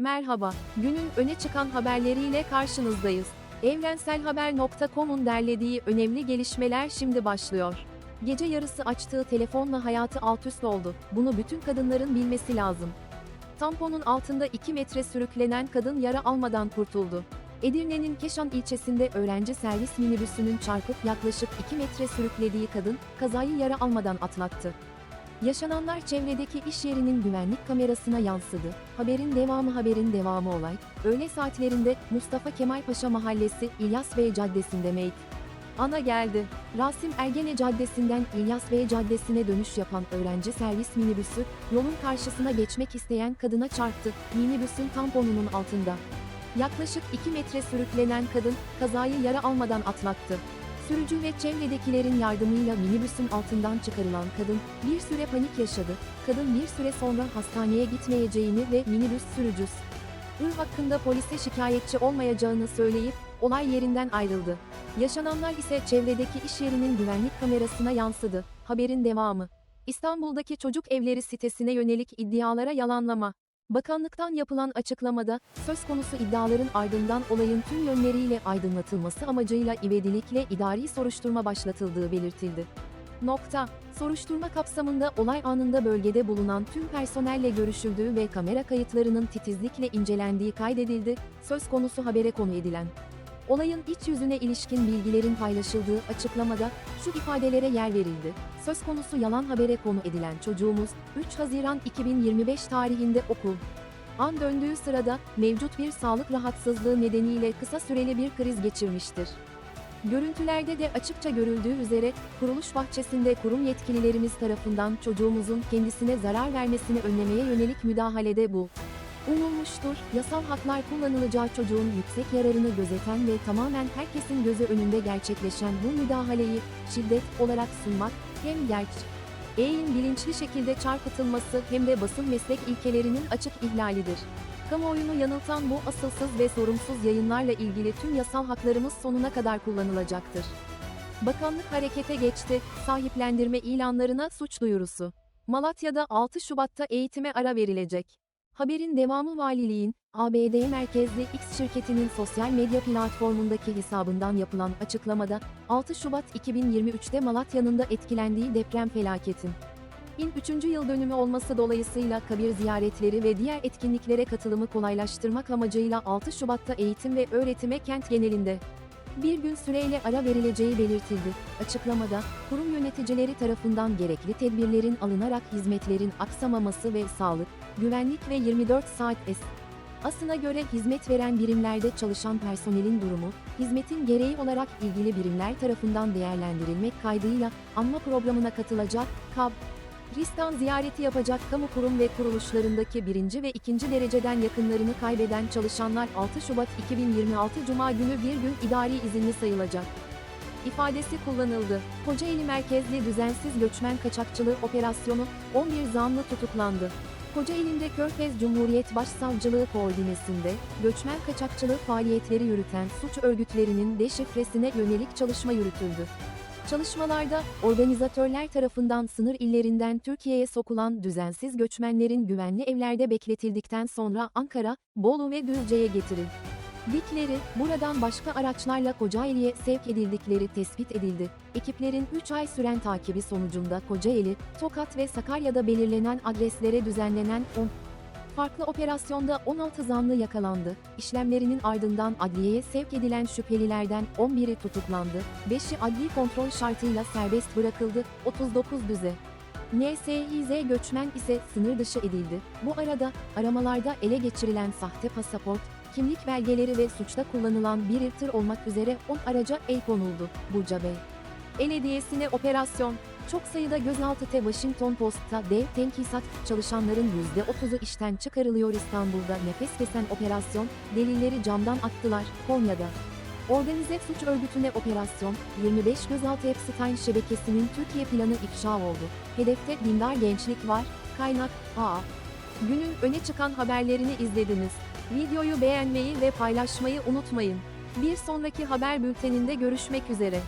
Merhaba, günün öne çıkan haberleriyle karşınızdayız. Evrenselhaber.com'un derlediği önemli gelişmeler şimdi başlıyor. Gece yarısı açtığı telefonla hayatı alt üst oldu. Bunu bütün kadınların bilmesi lazım. Tamponun altında 2 metre sürüklenen kadın yara almadan kurtuldu. Edirne'nin Keşan ilçesinde öğrenci servis minibüsünün çarpıp yaklaşık 2 metre sürüklediği kadın, kazayı yara almadan atlattı. Yaşananlar çevredeki iş yerinin güvenlik kamerasına yansıdı. Haberin devamı haberin devamı olay. Öğle saatlerinde Mustafa Kemal Paşa Mahallesi İlyas Bey Caddesi'nde meyt. Ana geldi. Rasim Ergene Caddesi'nden İlyas Bey Caddesi'ne dönüş yapan öğrenci servis minibüsü, yolun karşısına geçmek isteyen kadına çarptı. Minibüsün tamponunun altında. Yaklaşık 2 metre sürüklenen kadın, kazayı yara almadan atlattı. Sürücü ve çevredekilerin yardımıyla minibüsün altından çıkarılan kadın, bir süre panik yaşadı. Kadın bir süre sonra hastaneye gitmeyeceğini ve minibüs sürücüsü, ır hakkında polise şikayetçi olmayacağını söyleyip, olay yerinden ayrıldı. Yaşananlar ise çevredeki iş yerinin güvenlik kamerasına yansıdı. Haberin devamı. İstanbul'daki çocuk evleri sitesine yönelik iddialara yalanlama. Bakanlıktan yapılan açıklamada, söz konusu iddiaların ardından olayın tüm yönleriyle aydınlatılması amacıyla ivedilikle idari soruşturma başlatıldığı belirtildi. Nokta. Soruşturma kapsamında olay anında bölgede bulunan tüm personelle görüşüldüğü ve kamera kayıtlarının titizlikle incelendiği kaydedildi, söz konusu habere konu edilen. Olayın iç yüzüne ilişkin bilgilerin paylaşıldığı açıklamada şu ifadelere yer verildi. Söz konusu yalan habere konu edilen çocuğumuz 3 Haziran 2025 tarihinde okul an döndüğü sırada mevcut bir sağlık rahatsızlığı nedeniyle kısa süreli bir kriz geçirmiştir. Görüntülerde de açıkça görüldüğü üzere kuruluş bahçesinde kurum yetkililerimiz tarafından çocuğumuzun kendisine zarar vermesini önlemeye yönelik müdahalede bu. Umulmuştur, yasal haklar kullanılacağı çocuğun yüksek yararını gözeten ve tamamen herkesin gözü önünde gerçekleşen bu müdahaleyi şiddet olarak sunmak hem gerç, E'in bilinçli şekilde çarpıtılması hem de basın meslek ilkelerinin açık ihlalidir. Kamuoyunu yanıltan bu asılsız ve sorumsuz yayınlarla ilgili tüm yasal haklarımız sonuna kadar kullanılacaktır. Bakanlık harekete geçti, sahiplendirme ilanlarına suç duyurusu. Malatya'da 6 Şubat'ta eğitime ara verilecek. Haberin devamı valiliğin, ABD merkezli X şirketinin sosyal medya platformundaki hesabından yapılan açıklamada, 6 Şubat 2023'te Malatya'nın da etkilendiği deprem felaketin. 1003. yıl dönümü olması dolayısıyla kabir ziyaretleri ve diğer etkinliklere katılımı kolaylaştırmak amacıyla 6 Şubat'ta eğitim ve öğretime kent genelinde bir gün süreyle ara verileceği belirtildi. Açıklamada, kurum yöneticileri tarafından gerekli tedbirlerin alınarak hizmetlerin aksamaması ve sağlık, güvenlik ve 24 saat es Asına göre hizmet veren birimlerde çalışan personelin durumu, hizmetin gereği olarak ilgili birimler tarafından değerlendirilmek kaydıyla anma programına katılacak, KAB, Ristan ziyareti yapacak kamu kurum ve kuruluşlarındaki birinci ve ikinci dereceden yakınlarını kaybeden çalışanlar 6 Şubat 2026 Cuma günü bir gün idari izinli sayılacak. ifadesi kullanıldı. Kocaeli merkezli düzensiz göçmen kaçakçılığı operasyonu 11 zanlı tutuklandı. Kocaeli'nde Körfez Cumhuriyet Başsavcılığı koordinesinde, göçmen kaçakçılığı faaliyetleri yürüten suç örgütlerinin deşifresine yönelik çalışma yürütüldü. Çalışmalarda, organizatörler tarafından sınır illerinden Türkiye'ye sokulan düzensiz göçmenlerin güvenli evlerde bekletildikten sonra Ankara, Bolu ve Düzce'ye getirildi. Dikleri, buradan başka araçlarla Kocaeli'ye sevk edildikleri tespit edildi. Ekiplerin 3 ay süren takibi sonucunda Kocaeli, Tokat ve Sakarya'da belirlenen adreslere düzenlenen 10 farklı operasyonda 16 zanlı yakalandı. İşlemlerinin ardından adliyeye sevk edilen şüphelilerden 11'i tutuklandı, 5'i adli kontrol şartıyla serbest bırakıldı, 39 düze. NSİZ göçmen ise sınır dışı edildi. Bu arada aramalarda ele geçirilen sahte pasaport, kimlik belgeleri ve suçta kullanılan bir tır olmak üzere 10 araca el konuldu. Burca Bey. Belediyesine operasyon. Çok sayıda gözaltı te Washington Post'ta dev tenkisat çalışanların %30'u işten çıkarılıyor İstanbul'da nefes kesen operasyon, delilleri camdan attılar, Konya'da. Organize suç örgütüne operasyon, 25 gözaltı Epstein şebekesinin Türkiye planı ifşa oldu. Hedefte dindar gençlik var, kaynak, A. Günün öne çıkan haberlerini izlediniz. Videoyu beğenmeyi ve paylaşmayı unutmayın. Bir sonraki haber bülteninde görüşmek üzere.